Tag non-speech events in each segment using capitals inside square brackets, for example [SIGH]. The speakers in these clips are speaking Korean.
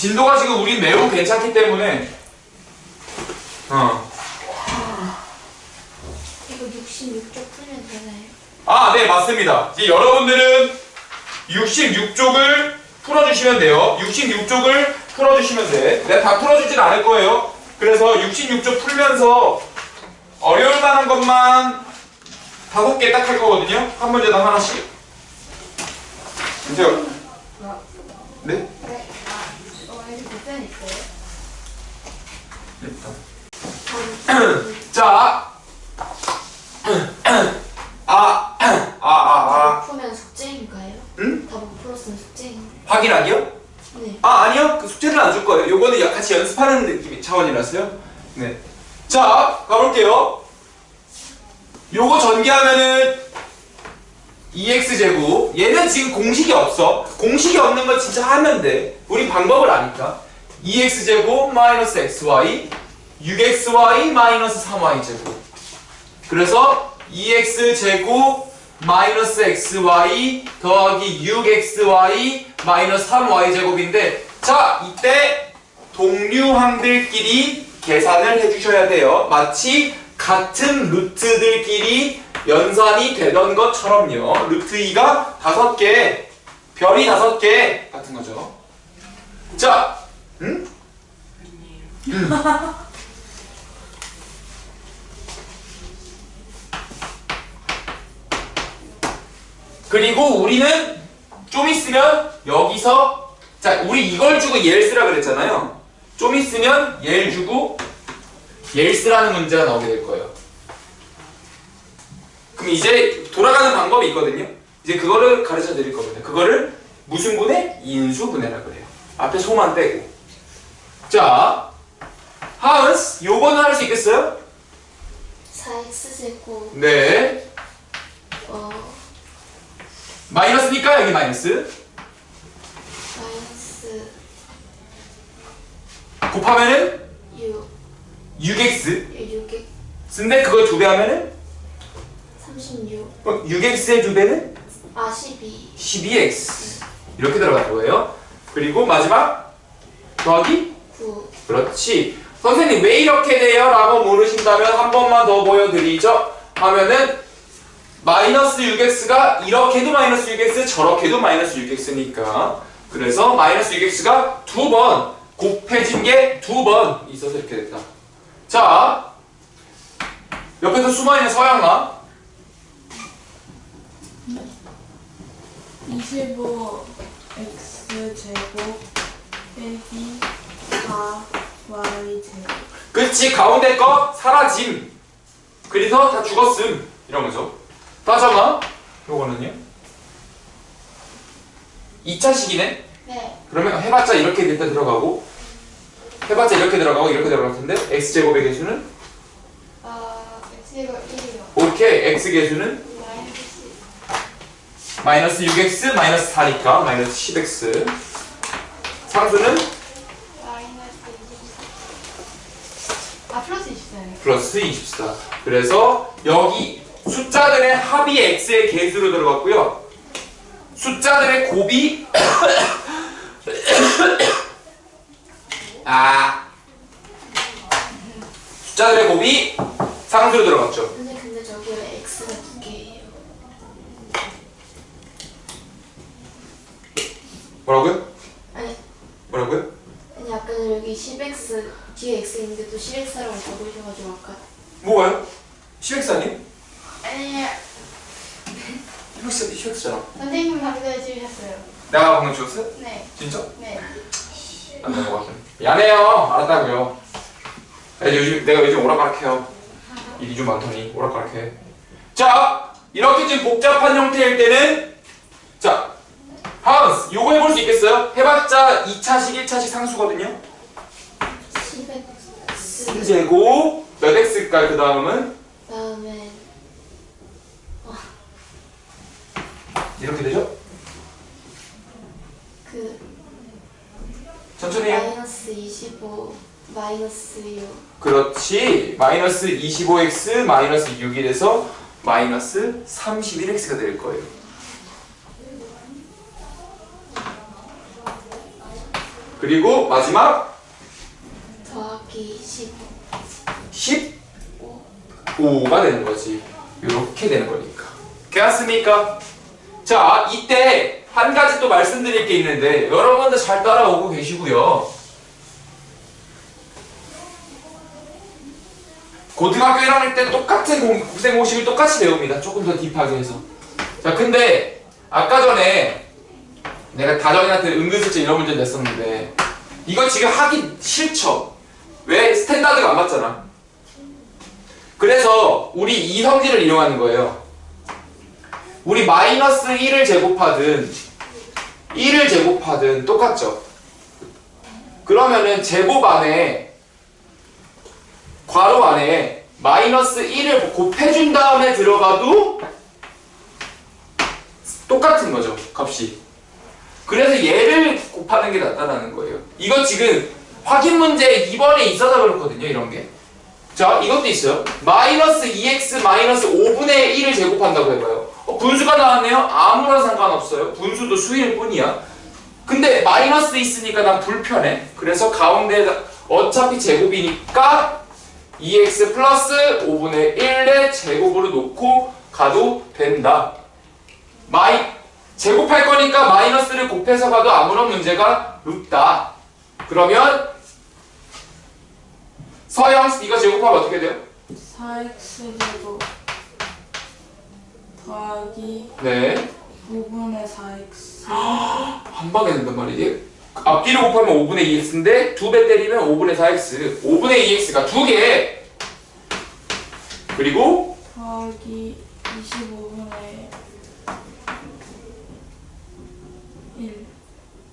진도가 지금 우리 매우 괜찮기 때문에 어. 이거 66쪽 풀면 되나요? 아, 네, 맞습니다. 이제 여러분들은 66쪽을 풀어주시면 돼요. 66쪽을 풀어주시면 돼. 내가 다 풀어주진 않을 거예요. 그래서 66쪽 풀면서 어려울 만한 것만 다섯 개 딱 할 거거든요. 한 문제당 하나씩. 보세요. 네? 네. 답변 있어요? 네. [CLEARS THROAT] 자. [CLEARS THROAT] [CLEARS THROAT] 아, 아, 아, 아. 다 풀면 숙제인가요? 응? 다못 풀었으면 숙제인가요? 확인하기요? 네. 아 아니요 그 숙제는 안 줄 거예요 요거는 야- 같이 연습하는 느낌 차원이라서요 네 자 가볼게요 요거 전개하면은 2x제곱 얘는 지금 공식이 없어 공식이 없는 건 진짜 하면 돼 우리 방법을 아니까 2x제곱 마이너스 xy 6xy 마이너스 3y제곱. 그래서 2x제곱 마이너스 xy 더하기 6xy 마이너스 3y제곱인데 자 이때 동류항들끼리 계산을 해주셔야 돼요. 마치 같은 루트들끼리 연산이 되던 것처럼요. 루트 2가 다섯 개 별이 다섯 개 같은 거죠. 자 응? 그리고 우리는 좀 있으면 여기서 자 우리 이걸 주고 얘를 쓰라 그랬잖아요. 좀 있으면 얘를 주고 얘를 쓰라는 문제가 나오게 될 거예요. 그럼 이제 돌아가는 방법이 있거든요. 이제 그거를 가르쳐 드릴 겁니다. 그거를 무슨 분해? 인수분해라 그래요. 앞에 소만 빼고 자 하은스 요거는 할 수 있겠어요? 4x제곱. 네. 어. 마이너스니까 여기 마이너스. 마이너스 곱하면은 6 6x 6에 근데 그걸 두 배 하면은 36 그럼 6x의 두 배는 아 12 12x 이렇게 들어갈 거예요. 그리고 마지막 더하기 9 그렇지. 선생님 왜 이렇게 돼요? 라고 물으신다면 한 번만 더 보여드리죠. 하면은 마이너스 6x가 이렇게도 마이너스 6x 저렇게도 마이너스 6x니까 그래서 마이너스 6x가 두 번 곱해진 게 두 번 있어서 이렇게 됐다. 자 옆에서 숨어있는 서양아 25 x 제곱 빼기 4 y 제곱 그치 가운데 거 사라짐. 그래서 다 죽었음. 다시 한번. 요거는요? 2차식이네? 네. 그러면 해봤자 이렇게 일단 들어가고 해봤자 이렇게 들어가고 이렇게 들어갈 텐데 x제곱의 개수는? 아 x제곱 1이요. 오케이 x 개수는? 마이너스 마이너스 6x 마이너스 4니까 마이너스 10x 상수는 마이너스 24. 아 플러스 24요 플러스 24 그래서 여기 숫자들의 합이 x의 개수로 들어갔고요 숫자들의 곱이 [COUGHS] 아 숫자들의 곱이 상수로 들어갔죠 근데 근데 저기 왜 x가 두 개예요? 뭐라고요? 아니 뭐라고요? 여기 10x 뒤에 x 있는데 또 10x라고 적으셔가지고 아까 뭐가요? 10x 아니? 아니 10x, 10x잖아 선생님 방금 해주셨어요 내가 방금 죽었어? 네 진짜? 네. 안 넘어갔어 미안해요 알았다고요 내가 요즘, 내가 요즘 오락가락해요 일이 좀 많더니 오락가락해 자 이렇게 좀 복잡한 형태일 때는 자 하은스 요거 해볼 수 있겠어요? 해봤자 2차식 1차식 상수거든요 10x 제곱 몇 x일까요? 그 다음은? 다음에 이렇게 되죠? 그 천천히 마이너스 25 마이너스 6 그렇지. 마이너스 25x 마이너스 6이 돼서 마이너스 31x가 될 거예요. 그리고 마지막 더하기 10 15가 되는 거지. 이렇게 되는 거니까. 괜찮습니까? 자, 이때 한 가지 또 말씀드릴 게 있는데 여러분들 잘 따라오고 계시고요. 고등학교 1학년 때 똑같은 공- 곱셈 공식을 똑같이 배웁니다. 조금 더 딥하게 해서. 자, 근데 아까 전에 내가 다정이한테 은근슬쩍 이런 문제 냈었는데 이거 지금 하기 싫죠? 왜? 스탠다드가 안 맞잖아. 그래서 우리 이 성질을 이용하는 거예요. 우리 마이너스 1을 제곱하든 1을 제곱하든 똑같죠. 그러면은 제곱 안에 괄호 안에 마이너스 1을 곱해준 다음에 들어가도 똑같은 거죠. 값이. 그래서 얘를 곱하는 게 낫다라는 거예요. 이거 지금 확인 문제 2번에 있어서 그렇거든요. 이런 게. 자, 이것도 있어요. 마이너스 2x 마이너스 5분의 1을 제곱한다고 해봐요. 어, 분수가 나왔네요? 아무런 상관없어요. 분수도 수일 뿐이야. 근데 마이너스 있으니까 난 불편해. 그래서 가운데 어차피 제곱이니까 2x 플러스 5분의 1의 제곱으로 놓고 가도 된다. 마이 제곱할 거니까 마이너스를 곱해서 가도 아무런 문제가 없다. 그러면 서영 이거 제곱하면 어떻게 돼요? 4x 제곱 더하기 네. 5분의 4x 한 방에 된단 말이지. 앞뒤로 곱하면 5분의 2x인데 두 배 때리면 5분의 4x. 5분의 2x가 두 개. 그리고 더하기 25분의 1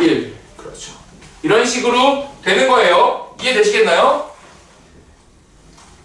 1. 그렇죠. 이런 식으로 되는 거예요. 이해되시겠나요?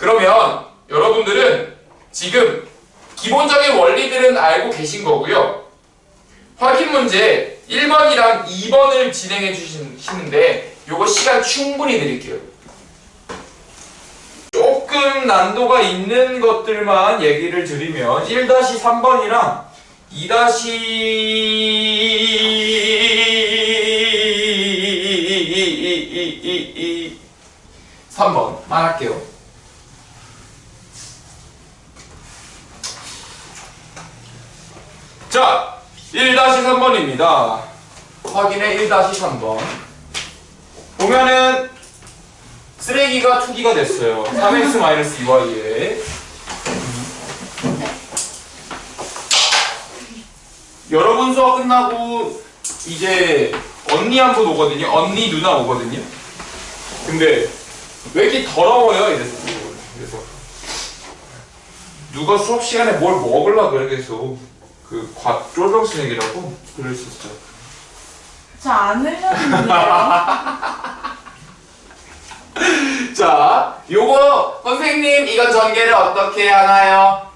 그러면 여러분들은 지금 기본적인 원리들은 알고 계신 거고요. 확인 문제 1번이랑 2번을 진행해 주시는데 요거 시간 충분히 드릴게요. 조금 난도가 있는 것들만 얘기를 드리면 1-3번이랑 2-3번 3번만 할게요. 자, 1-3번입니다. 확인해 1-3번. 보면은 쓰레기가 투기가 됐어요. 3x-2y에. 여러분 수업 끝나고 이제 언니 한 분 오거든요. 언니 누나 오거든요. 근데 왜 이렇게 더러워요? 이래서 그래서 누가 수업 시간에 뭘 먹으려 그래 계속 그 과 쫄병스낵이라고 그랬었죠. 저안 흘렸는데요 자, 요거 선생님 이건 전개를 어떻게 하나요?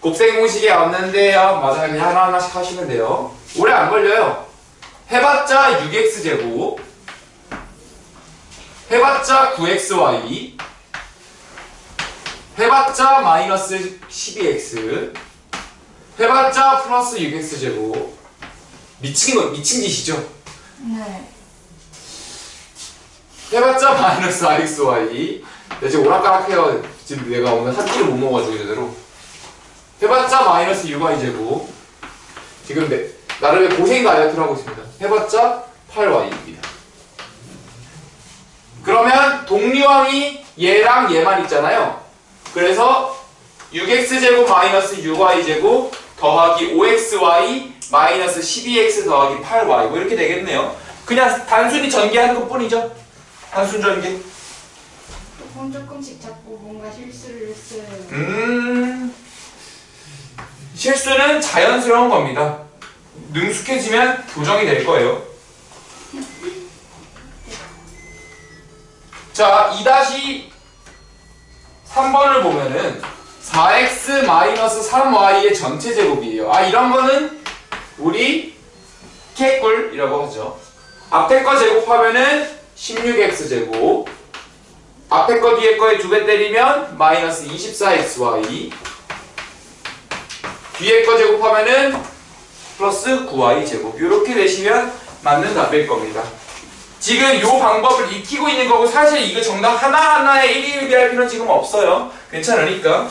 곱셈 공식이 없는데요. 맞아요. 그냥 하나하나씩 하시면 돼요. 오래 안 걸려요. 해봤자 6x 제곱 해봤자 9xy 해봤자 마이너스 12x 해봤자 플러스 6x 제곱 미친 거 미친 짓이죠. 네. 해봤자 마이너스 RXY 내 지금 오락가락해요. 지금 내가 오늘 한 끼를 못 먹어가지고 제대로. 해봤자 마이너스 UY 제곱 지금 내, 나름의 고생 다이어트를 하고 있습니다. 해봤자 8Y입니다. 그러면 동류항이 얘랑 얘만 있잖아요. 그래서 6X 제곱 마이너스 6Y 제곱 더하기 5XY 마이너스 12X 더하기 8Y 뭐 이렇게 되겠네요 그냥 단순히 전개하는 것 뿐이죠 단순 전개 조금 조금씩 자꾸 뭔가 실수를 했어요 음 실수는 자연스러운 겁니다. 능숙해지면 교정이 될 거예요. 자, 2-3번을 보면은 4x-3y의 전체 제곱이에요. 아, 이런 거는 우리 개꿀이라고 하죠. 앞에 거 제곱하면은 16x 제곱. 앞에 거 뒤에 거에 두 배 때리면 마이너스 24xy 뒤에 거 제곱하면은 플러스 9y 제곱 이렇게 되시면 맞는 답일 겁니다 지금 요 방법을 익히고 있는 거고 사실 이거 정답 하나하나에 일일비할 필요는 지금 없어요. 괜찮으니까.